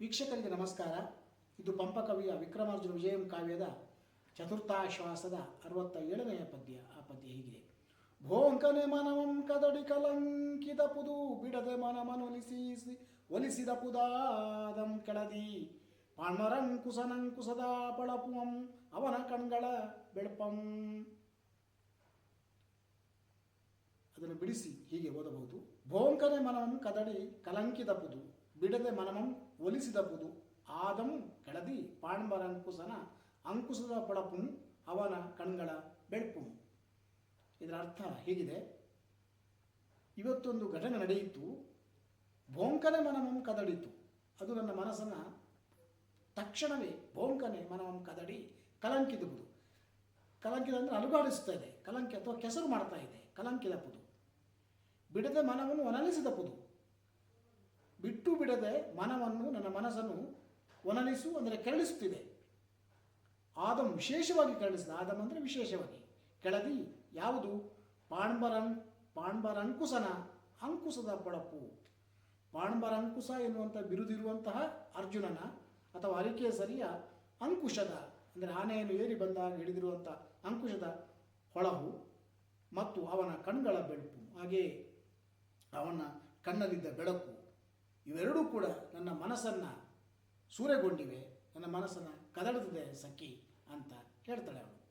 ವೀಕ್ಷಕರಿಗೆ ನಮಸ್ಕಾರ. ಇದು ಪಂಪಕವಿಯ ವಿಕ್ರಮಾರ್ಜುನ ವಿಜಯಂ ಕಾವ್ಯದ ಚತುರ್ಥಾಶ್ವಾಸದ ಅರವತ್ತ ಏಳನೆಯ ಪದ್ಯ. ಆ ಪದ್ಯ ಹೀಗಿದೆ. ಭೋಂಕನೆ ಮನವಂ ಕದಡಿ ಕಲಂಕಿದ ಪುದು, ಬಿಡದೆ ಮನಮನೊಲಿಸಿ ಒಲಿಸಿದ ಪುದಾದಂ ಕೆಳದಿ. ಪಾಣ್ಮರಂಕುಸನಂಕುಸದ ಪಳಪುವಂ, ಅವನ ಕಣ್ಗಳ ಬೆಳಪಂ. ಅದನ್ನು ಬಿಡಿಸಿ ಹೀಗೆ ಓದಬಹುದು. ಭೋಂಕನೆ ಮನವಂ ಕದಡಿ ಕಲಂಕಿದ ಪುದು ಬಿಡದೆ ಮನಮಂ ಒಲಿಸಿದಬುದು. ಆದಂ ಕೆಳದಿ ಪಾಣ್ಮರಂಕುಸನ ಅಂಕುಸದ ಪಳಪುಂ ಅವನ ಕಣ್ಗಳ ಬೆಳಪು. ಇದರ ಅರ್ಥ ಹೀಗಿದೆ. ಇವತ್ತೊಂದು ಘಟನೆ ನಡೆಯಿತು. ಭೋಂಕನೆ ಮನಮಂ ಕದಡಿತು. ಅದು ನನ್ನ ಮನಸ್ಸನ್ನು ತಕ್ಷಣವೇ ಭೋಂಕನೆ ಮನಮಂ ಕದಡಿ ಕಲಂಕಿದಬುದು. ಕಲಂಕಿದ ಅಂದರೆ ಅಲುಗಾಡಿಸ್ತಾ ಇದೆ. ಕಲಂಕಿ ಅಥವಾ ಕೆಸರು ಮಾಡ್ತಾ ಇದೆ. ಕಲಂಕಿದ ಪುದು ಬಿಡದೆ ಮನವನ್ನು ಒನಲಿಸಿದ ಪುದು ಬಿಟ್ಟು ಬಿಡದೆ ಮನವನ್ನು, ನನ್ನ ಮನಸ್ಸನ್ನು ಒನಲಿಸು ಅಂದರೆ ಕೆರಳಿಸುತ್ತಿದೆ. ಆದಮ್ ವಿಶೇಷವಾಗಿ ಕೆರಳಿಸಿದ. ಆದಮ್ ಅಂದರೆ ವಿಶೇಷವಾಗಿ. ಕೆಳದಿ ಯಾವುದು? ಪಾಣ್ಬರಂ ಪಾಣ್ಬರಂಕುಸನ ಅಂಕುಸದ ಪಾಣ್ಬರ ಪಾಣ್ಬರಂಕುಸ ಎನ್ನುವಂಥ ಬಿರುದಿರುವಂತಹ ಅರ್ಜುನನ ಅಥವಾ ಅರಿಕೇಸರಿಯ ಅಂಕುಶದ, ಅಂದರೆ ಆನೆಯನ್ನು ಏರಿ ಬಂದಾಗ ಹಿಡಿದಿರುವಂಥ ಅಂಕುಶದ ಹೊಳಹು ಮತ್ತು ಅವನ ಕಣ್ಗಳ ಬೆಳಪು. ಹಾಗೆಯೇ ಅವನ ಕಣ್ಣಲ್ಲಿದ್ದ ಬೆಳಕು. ಇವೆರಡೂ ಕೂಡ ನನ್ನ ಮನಸ್ಸನ್ನು ಸೂರೆಗೊಂಡಿವೆ ನನ್ನ ಮನಸ್ಸನ್ನು ಕದಡುತ್ತದೆ ಸಖಿ ಅಂತ ಹೇಳ್ತಾಳೆ ಅವಳು.